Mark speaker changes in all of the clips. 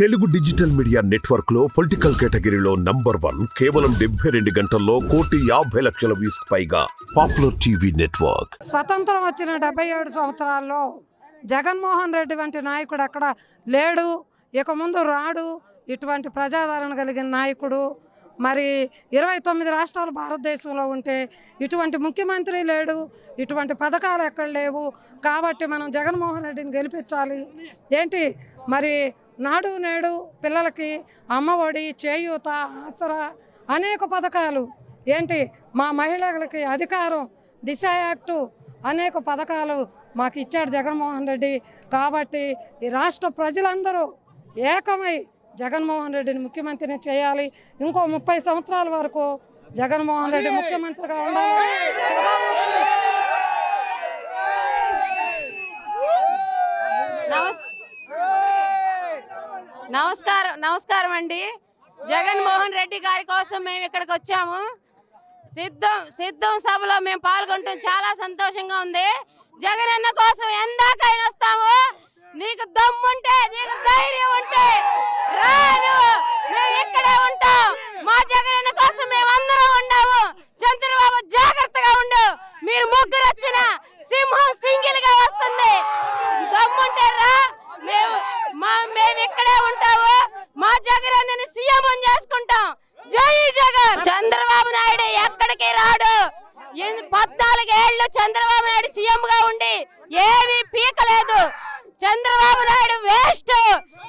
Speaker 1: Telugu digital media నెట్వర్క్లో political కేటగిరీలో number one కేవలం డెబ్బై రెండు గంటల్లో కోటి యాభై లక్షల వ్యూస్ పైగా పాపులర్ టీవీ నెట్వర్క్.
Speaker 2: స్వతంత్రం వచ్చిన డెబ్బై ఏడు సంవత్సరాల్లో జగన్మోహన్ రెడ్డి వంటి నాయకుడు అక్కడ లేడు ఇక ముందు రాడు ఇటువంటి ప్రజాదరణ కలిగిన నాయకుడు. మరి ఇరవై తొమ్మిది రాష్ట్రాలు భారతదేశంలో ఉంటే ఇటువంటి ముఖ్యమంత్రి లేడు ఇటువంటి పథకాలు ఎక్కడ లేవు కాబట్టి మనం జగన్మోహన్ రెడ్డిని గెలిపించాలి. ఏంటి? మరి నాడు నేడు పిల్లలకి అమ్మఒడి చేయూత ఆసరా అనేక పథకాలు. ఏంటి? మా మహిళలకి అధికారం దిశ యాక్టు అనేక పథకాలు మాకు ఇచ్చాడు జగన్మోహన్ రెడ్డి. కాబట్టి ఈ రాష్ట్ర ప్రజలందరూ ఏకమై జగన్మోహన్ రెడ్డిని ముఖ్యమంత్రిని చేయాలి. ఇంకో ముప్పై సంవత్సరాల వరకు జగన్మోహన్ రెడ్డి ముఖ్యమంత్రిగా ఉండాలి.
Speaker 3: నమస్కారం నమస్కారం అండి. జగన్మోహన్ రెడ్డి గారి కోసం మేము ఇక్కడికి వచ్చాము. సిద్ధం సిద్ధం సభలో మేము పాల్గొంటాం. చాలా సంతోషంగా ఉంది. జగన్ అన్న కోసం ఎందాకైనా వస్తాము. నీకు దమ్ముంటే నీకు ధైర్యం ఉంటే రాను మేము ఇక్కడే ఉంటాం మా జగన్ అన్న కోసం మేము అందరం ఉన్నాము చంద్రబాబు జాగ్రత్తగా ఉండు మీరు ముగ్గురు వచ్చిన సింహం సింగిల్గా వస్తుంది దమ్ముంటే రా మేము మా మేము ఇక్కడే ఉంటాము మా జగన్ అన్నని సీఎం చేసుకుంటాం జై జగన్! చంద్రబాబు నాయుడు ఎక్కడికి రాడు? పద్నాలుగు పద్నాలుగేళ్ళు చంద్రబాబు నాయుడు సీఎం గా ఉండి ఏమీ పీకలేదు. చంద్రబాబు నాయుడు వేస్ట్.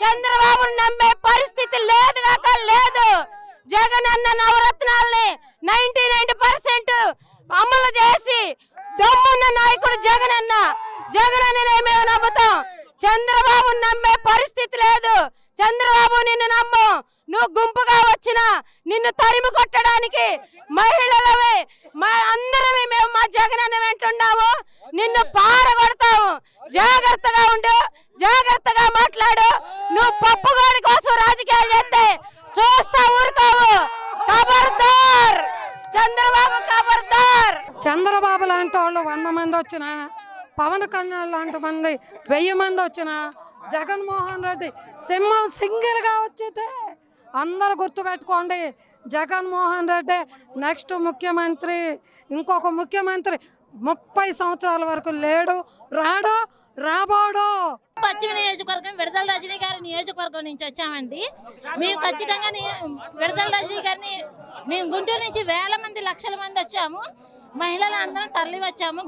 Speaker 3: చంద్రబాబు నమ్మే పరిస్థితి లేదు కాక లేదు. జగన్ అన్న నవరత్నాల్ని నైన్టీ నైన్ పర్సెంట్ అమలు చేసి దమ్మున్న నాయకుడు జగన్ అన్న. జగన్ అన్న మేము నమ్ముతాం. చంద్రబాబు నమ్మే పరిస్థితి లేదు. చంద్రబాబు నిన్ను నమ్ము. నువ్వు గుంపుగా వచ్చినా నిన్ను తరిమి కొట్టడానికి మహిళలవే మా అందరమే మేము మా జగన్ అన్న వెంటున్నాము నిన్ను పారగొడతాము. జాగ్రత్తగా ఉండు జాగ్రత్తగా మాట్లాడు. నువ్వు పప్పుగోడి కోసం రాజకీయాలు చేస్తే చూస్తా ఊరుకోవు కబర్దార్! చంద్రబాబు కబర్దార్!
Speaker 2: చంద్రబాబు లాంటి వాళ్ళు వంద మంది వచ్చినా పవన్ కళ్యాణ్ లాంటి మంది వెయ్యి మంది వచ్చినా జగన్మోహన్ రెడ్డి సింహం సింగిల్గా వచ్చితే అందరు గుర్తుపెట్టుకోండి. జగన్మోహన్ రెడ్డి నెక్స్ట్ ముఖ్యమంత్రి ఇంకొక ముఖ్యమంత్రి ముప్పై సంవత్సరాల వరకు లేడు రాడు రాబోడు.
Speaker 4: పశ్చిమ నియోజకవర్గం విడదల రజనీ గారి నియోజకవర్గం నుంచి వచ్చామండి. మేము ఖచ్చితంగా విడదల రజనీ గారిని మేము గుంటూరు నుంచి వేల మంది లక్షల మంది వచ్చాము. మహిళలు అందరం తరలి వచ్చాము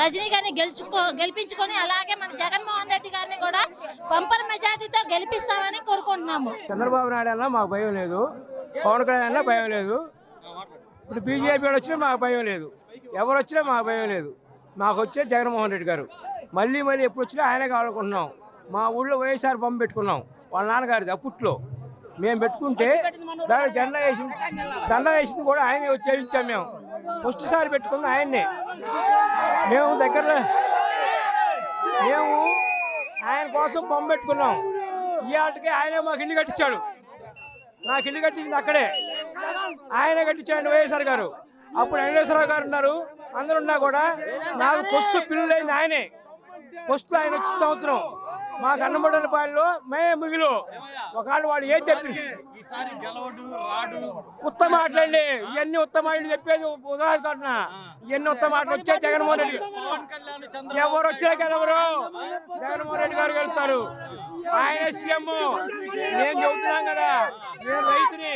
Speaker 4: రజనీ గారిని గెలుచుకో గెలిపించుకొని అలాగే మన జగన్మోహన్ రెడ్డి గారిని కూడా బంపర్ మెజార్టీతో గెలిపిస్తామని కోరుకుంటున్నాము.
Speaker 5: చంద్రబాబు నాయుడు అన్న మాకు భయం లేదు. పవన్ కళ్యాణ్ అన్నా భయం లేదు. ఇప్పుడు బీజేపీ వచ్చినా మాకు భయం లేదు. ఎవరు వచ్చినా మాకు భయం లేదు. మాకు వచ్చే జగన్మోహన్ రెడ్డి గారు. మళ్ళీ మళ్ళీ ఎప్పుడు వచ్చినా ఆయనే కావాలనుకుంటున్నాం. మా ఊళ్ళో వైఎస్ఆర్ బొమ్మ పెట్టుకున్నాం. వాళ్ళ నాన్నగారిది అప్పట్లో. మేము పెట్టుకుంటే దానికి జెండా వేసి దండ వేసింది కూడా ఆయనే చేయించాం మేము. ఫస్ట్ సారి పెట్టుకుందాం ఆయన్నే. మేము దగ్గరలో మేము ఆయన కోసం బొమ్మ పెట్టుకున్నాం. ఈ ఆటకి ఆయనే మాకు ఇల్లు కట్టించాడు. నాకు ఇల్లు కట్టించింది అక్కడే. ఆయనే కట్టించాడు వైఎస్ఆర్ గారు. అప్పుడు వెంకటేశ్వరరావు గారు ఉన్నారు. అందరు ఉన్నా కూడా నాకు ఫస్ట్ పిల్లలు అయింది ఆయనే. ఫస్ట్ ఆయన వచ్చిన సంవత్సరం మాకు అన్నమూడల పాలలో మే ముగిలో. ఒకళ్ళు వాడు ఏం చెప్పి ఉత్తమ మాటలండి. ఇవన్నీ ఉత్తమ చెప్పేది ఉదాహరణ. ఇవన్నీ ఉత్తమ మాటలు వచ్చే జగన్మోహన్ రెడ్డి ఎవరు వచ్చా ఎవరు జగన్మోహన్ రెడ్డి గారు వెళ్తారు ఆయన సీఎం నేను చెబుతున్నాం కదా నేను రైతుని